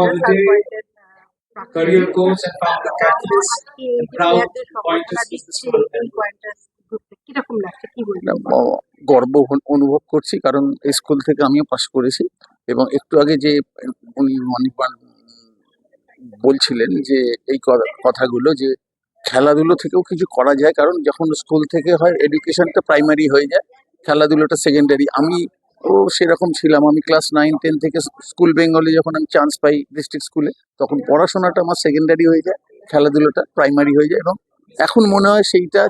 for the day, career coach and founder Catalyst, আজকে proud pointers business গর্ব অনুভব করছি কারণ স্কুল থেকে আমিও পাশ করেছি। এবং একটু আগে যে উনি অনির্বাণ বলছিলেন যে এই কথাগুলো যে খেলাধুলো থেকেও কিছু করা যায় কারণ যখন স্কুল থেকে হয় এডুকেশনটা প্রাইমারি হয়ে যায় খেলাধুলোটা সেকেন্ডারি আমি ও সেরকম ছিলাম। আমি ক্লাস নাইন টেন থেকে স্কুল বেঙ্গলে যখন আমি চান্স পাই ডিস্ট্রিক্ট স্কুলে তখন পড়াশোনাটা আমার সেকেন্ডারি হয়ে যায়, খেলাধুলোটা প্রাইমারি হয়ে যায় এবং এখন মনে হয় সেইটা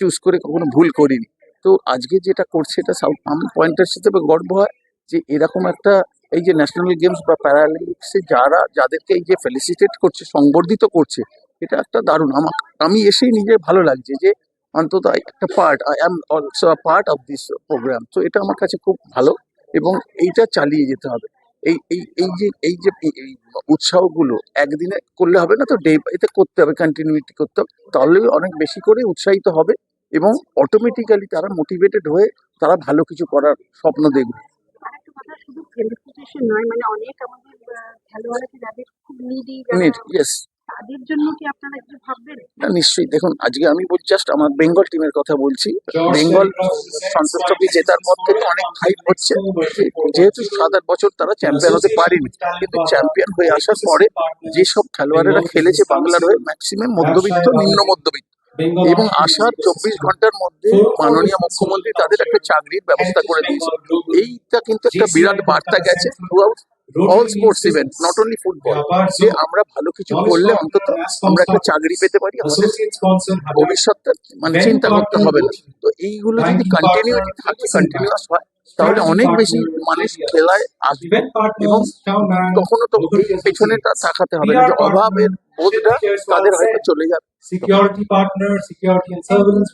চুজ করে কখনো ভুল করিনি। তো আজকে যেটা করছে এটা সাউথ আমি পয়েন্টার হিসেবে গর্ব হয় যে এরকম একটা এই যে ন্যাশনাল গেমস বা প্যারালিম্পিক্সে যারা, যাদেরকে এই যে ফেলিসিটেট করছে, সংবর্ধিত করছে, এটা একটা দারুণ। আমার আমি এসেই নিজে ভালো লাগছে যে অন্তত একটা part I am also a part of this programme তো এটা আমার কাছে খুব ভালো এবং এইটা চালিয়ে যেতে হবে। এই এই এই যে এই যে এই- উৎসাহগুলো একদিনে করলে হবে না তো ডে এতে করতে হবে কন্টিনিউটি করতে হবে। তাহলে অনেক বেশি করে উৎসাহিত হবে এবং অটোমেটিক্যালি তারা মোটিভেটেড হয়ে তারা ভালো কিছু করার স্বপ্ন দেখবে। মানে তাদের জন্য কি আপনারা কিছু ভাববেন? না নিশ্চয়ই। দেখুন আজকে আমি জাস্ট আমার বেঙ্গল টিমের কথা বলছি। বেঙ্গল সন্তোষ ট্রফি জেতার পর থেকে অনেক হাইপ হচ্ছে। যেহেতু সাত আট বছর তারা চ্যাম্পিয়ন হতে পারেনি কিন্তু চ্যাম্পিয়ন হয়ে আসার পরে যেসব খেলোয়াড়েরা খেলেছে বাংলার হয়ে ম্যাক্সিমাম মধ্যবিত্ত নিম্ন মধ্যবিত্ত। এবং আসার চব্বিশ ঘণ্টার মধ্যে মাননীয় মুখ্যমন্ত্রী তাদের একটা চাকরির ব্যবস্থা করে দিয়েছে। এইটা কিন্তু একটা বিরাট বার্তা গেছে। Throughout all sports event not only football যে আমরা ভালো কিছু করলে অন্তত আমরা একটা চাকরি পেতে পারি আমাদের ভবিষ্যৎটা মানে চিন্তা করতে হবে না। তো এইগুলো যদি কন্টিনিউটি থাকে কন্টিনিউয়াস হয় তাহলে অনেক বেশি মানুষ খেলায় আসবে। এবং তখনও তো এই পেছনে তা তাকাতে হবে না যে অভাবের বোধটা তাদের হয়তো চলে যাবে। partner, security and surveillance